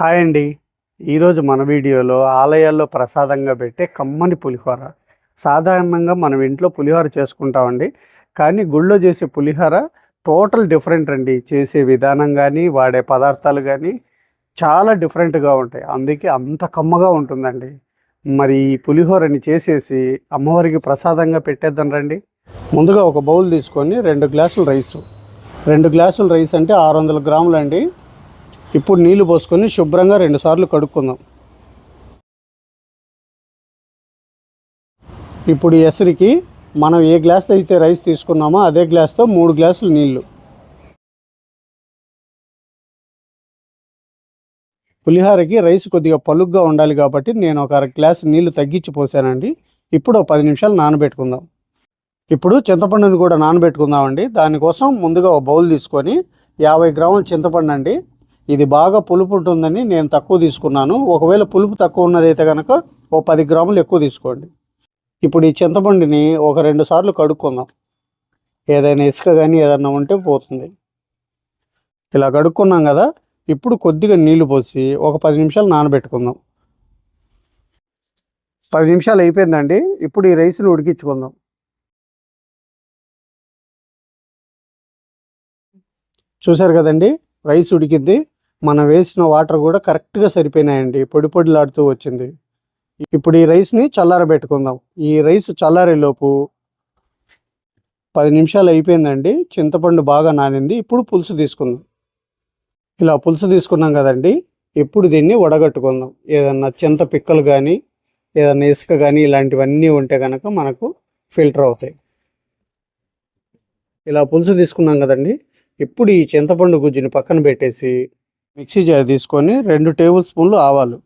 Hi అండి. ఈరోజు మన వీడియోలో ఆలయాల్లో ప్రసాదంగా పెట్టే కమ్మని పులిహోర. సాధారణంగా మనం ఇంట్లో పులిహోర చేసుకుంటామండి. కానీ గుళ్ళో చేసే పులిహోర టోటల్ డిఫరెంట్ అండి. చేసే విధానం కానీ వాడే పదార్థాలు కానీ చాలా డిఫరెంట్గా ఉంటాయి. అందుకే అంత కమ్మగా ఉంటుందండి. మరి ఈ పులిహోరని చేసేసి అమ్మవారికి ప్రసాదంగా పెట్టేద్దాం రండి. ముందుగా ఒక బౌల్ తీసుకొని రెండు గ్లాసులు రైసు. రెండు గ్లాసులు రైస్ అంటే ఆరు వందల గ్రాములు అండి ఇప్పుడు నీళ్ళు పోసుకొని శుభ్రంగా రెండుసార్లు కడుక్కుందాం. ఇప్పుడు ఎసరికి మనం ఏ గ్లాస్ అయితే రైస్ తీసుకున్నామో అదే గ్లాస్తో మూడు గ్లాసులు నీళ్ళు. పులిహోరకి రైస్ కొద్దిగా పలుగ్గా ఉండాలి కాబట్టి నేను ఒక అర గ్లాస్ నీళ్ళు తగ్గించి పోసానండి. ఇప్పుడు ఒక పది నిమిషాలు నానబెట్టుకుందాం. ఇప్పుడు చింతపండుని కూడా నానబెట్టుకుందామండి. దానికోసం ముందుగా ఒక బౌల్ తీసుకొని యాభై గ్రాముల చింతపండు అండి ఇది బాగా పులుపు ఉంటుందని నేను తక్కువ తీసుకున్నాను. ఒకవేళ పులుపు తక్కువ ఉన్నదైతే కనుక ఓ పది గ్రాములు ఎక్కువ తీసుకోండి. ఇప్పుడు ఈ చింతపండుని ఒక రెండు సార్లు కడుక్కుందాం. ఏదైనా ఇసుక కానీ ఏదైనా ఉంటే పోతుంది. ఇలా కడుక్కున్నాం కదా ఇప్పుడు కొద్దిగా నీళ్ళు పోసి ఒక పది నిమిషాలు నానబెట్టుకుందాం. పది నిమిషాలు అయిపోయిందండి. ఇప్పుడు ఈ రైస్ని ఉడికించుకుందాం. చూసారు కదండి? రైస్ ఉడికింది మనం వేసిన వాటర్ కూడా కరెక్ట్గా సరిపోయినాయండి. పొడి పొడిలాడుతూ వచ్చింది. ఇప్పుడు ఈ రైస్ని చల్లారబెట్టుకుందాం ఈ రైస్ చల్లారేలోపు పది నిమిషాలు అయిపోయిందండి. చింతపండు బాగా నానింది. ఇప్పుడు పులుసు తీసుకుందాం. ఇలా పులుసు తీసుకున్నాం కదండి. ఇప్పుడు దీన్ని వడగట్టుకుందాం. ఏదన్నా చింత పిక్కలు కానీ ఏదన్నా ఇసుక కానీ ఇలాంటివన్నీ ఉంటే కనుక మనకు ఫిల్టర్ అవుతాయి. ఇలా పులుసు తీసుకున్నాం కదండి. ఇప్పుడు ఈ చింతపండు గుజ్జుని పక్కన పెట్టేసి మిక్సీ జార్ తీసుకొని రెండు టేబుల్ స్పూన్లు ఆవాలు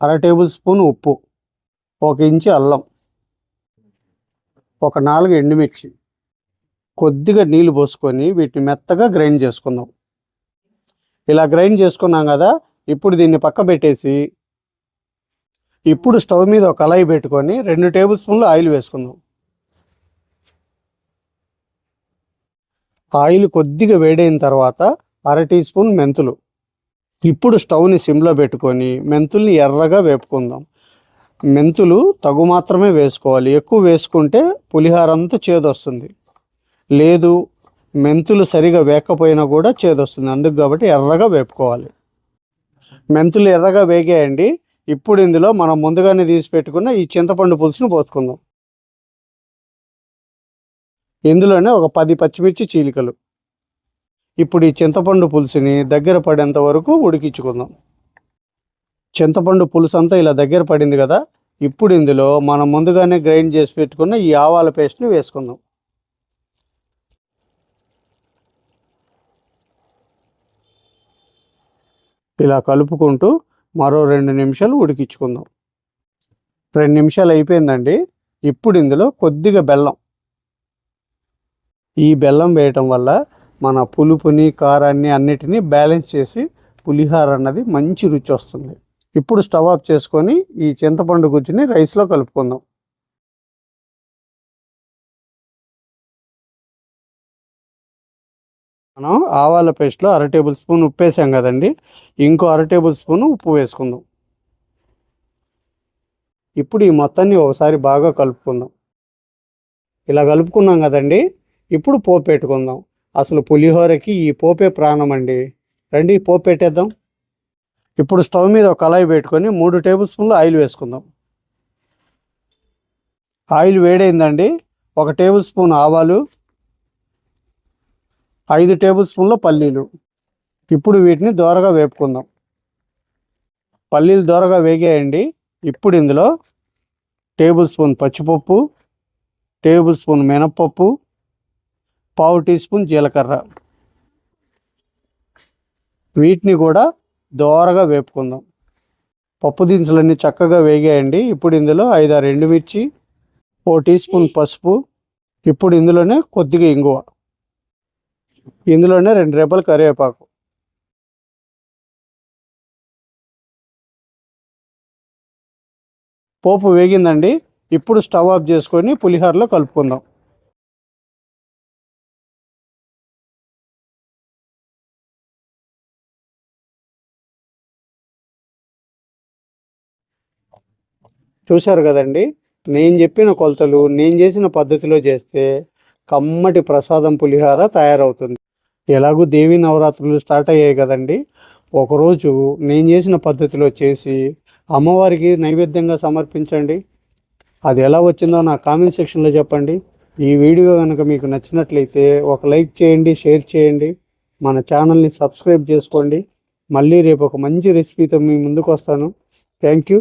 అర టేబుల్ స్పూన్ ఉప్పు ఒక ఇంచు అల్లం ఒక నాలుగు ఎండుమిర్చి కొద్దిగా నీళ్ళు పోసుకొని వీటిని మెత్తగా గ్రైండ్ చేసుకుందాం. ఇలా గ్రైండ్ చేసుకున్నాం కదా ఇప్పుడు దీన్ని పక్క పెట్టేసి ఇప్పుడు స్టవ్ మీద ఒక కళాయి పెట్టుకొని రెండు టేబుల్ స్పూన్లు ఆయిల్ వేసుకుందాం. ఆయిల్ కొద్దిగా వేడైన తర్వాత అర టీ స్పూన్ మెంతులు. ఇప్పుడు స్టవ్ని సిమ్లో పెట్టుకొని మెంతుల్ని ఎర్రగా వేపుకుందాం. మెంతులు తగు మాత్రమే వేసుకోవాలి. ఎక్కువ వేసుకుంటే పులిహార అంతా చేదొస్తుంది. లేదు మెంతులు సరిగా వేకపోయినా కూడా చేదొస్తుంది. అందుకు కాబట్టి ఎర్రగా వేపుకోవాలి. మెంతులు ఎర్రగా వేగాయండి. ఇప్పుడు ఇందులో మనం ముందుగానే తీసి పెట్టుకున్న ఈ చింతపండు పులుసును పోసుకుందాం. ఇందులోనే ఒక పది పచ్చిమిర్చి చీలికలు. ఇప్పుడు ఈ చింతపండు పులుసుని దగ్గర పడేంత వరకు ఉడికించుకుందాం. చింతపండు పులుసు అంతా ఇలా దగ్గర పడింది కదా ఇప్పుడు ఇందులో మనం ముందుగానే గ్రైండ్ చేసి పెట్టుకున్న ఈ ఆవాల పేస్ట్ని వేసుకుందాం. ఇలా కలుపుకుంటూ మరో రెండు నిమిషాలు ఉడికించుకుందాం. రెండు నిమిషాలు అయిపోయిందండి. ఇప్పుడు ఇందులో కొద్దిగా బెల్లం. ఈ బెల్లం వేయటం వల్ల మన పులుపుని కారాన్ని అన్నిటినీ బ్యాలెన్స్ చేసి పులిహార అన్నది మంచి రుచి వస్తుంది. ఇప్పుడు స్టవ్ ఆఫ్ చేసుకొని ఈ చింతపండు గుజ్జుని రైస్లో కలుపుకుందాం. మనం ఆవాల పేస్ట్లో అర టేబుల్ స్పూన్ ఉప్పు వేసాం కదండి. ఇంకో అర టేబుల్ స్పూన్ ఉప్పు వేసుకుందాం. ఇప్పుడు ఈ మొత్తాన్ని ఒకసారి బాగా కలుపుకుందాం. ఇలా కలుపుకున్నాం కదండి. ఇప్పుడు పోపు పెట్టుకుందాం. అసలు పులిహోరకి ఈ పోపే ప్రాణం అండి. రండి పోపు పెట్టేద్దాం. ఇప్పుడు స్టవ్ మీద ఒక కళాయి పెట్టుకొని మూడు టేబుల్ స్పూన్లు ఆయిల్ వేసుకుందాం. ఆయిల్ వేడైందండి. ఒక టేబుల్ స్పూన్ ఆవాలు ఐదు టేబుల్ స్పూన్ల పల్లీలు. ఇప్పుడు వీటిని దోరగా వేపుకుందాం. పల్లీలు దోరగా వేగాయండి. ఇప్పుడు ఇందులో టేబుల్ స్పూన్ పచ్చిపప్పు టేబుల్ స్పూన్ మినప్పప్పు పావు టీ స్పూన్ జీలకర్ర. వీటిని కూడా దోరగా వేపుకుందాం. పప్పు దినుసులన్నీ చక్కగా వేగాయండి. ఇప్పుడు ఇందులో ఐదారు ఎండుమిర్చి ఓ టీ స్పూన్ పసుపు ఇప్పుడు ఇందులోనే కొద్దిగా ఇంగువ. ఇందులోనే రెండు రేపలు కరివేపాకు. పోపు వేగిందండి. ఇప్పుడు స్టవ్ ఆఫ్ చేసుకొని పులిహోరలో కలుపుకుందాం. చూశారు కదండి? నేను చెప్పిన కొలతలు నేను చేసిన పద్ధతిలో చేస్తే కమ్మటి ప్రసాదం పులిహార తయారవుతుంది. ఎలాగూ దేవి నవరాత్రులు స్టార్ట్ అయ్యాయి కదండి. ఒకరోజు నేను చేసిన పద్ధతిలో చేసి అమ్మవారికి నైవేద్యంగా సమర్పించండి. అది ఎలా వచ్చిందో నా కామెంట్ సెక్షన్లో చెప్పండి. ఈ వీడియో కనుక మీకు నచ్చినట్లయితే ఒక లైక్ చేయండి షేర్ చేయండి. మన ఛానల్ని సబ్స్క్రైబ్ చేసుకోండి. మళ్ళీ రేపు ఒక మంచి రెసిపీతో మీ ముందుకు వస్తాను. Thank you.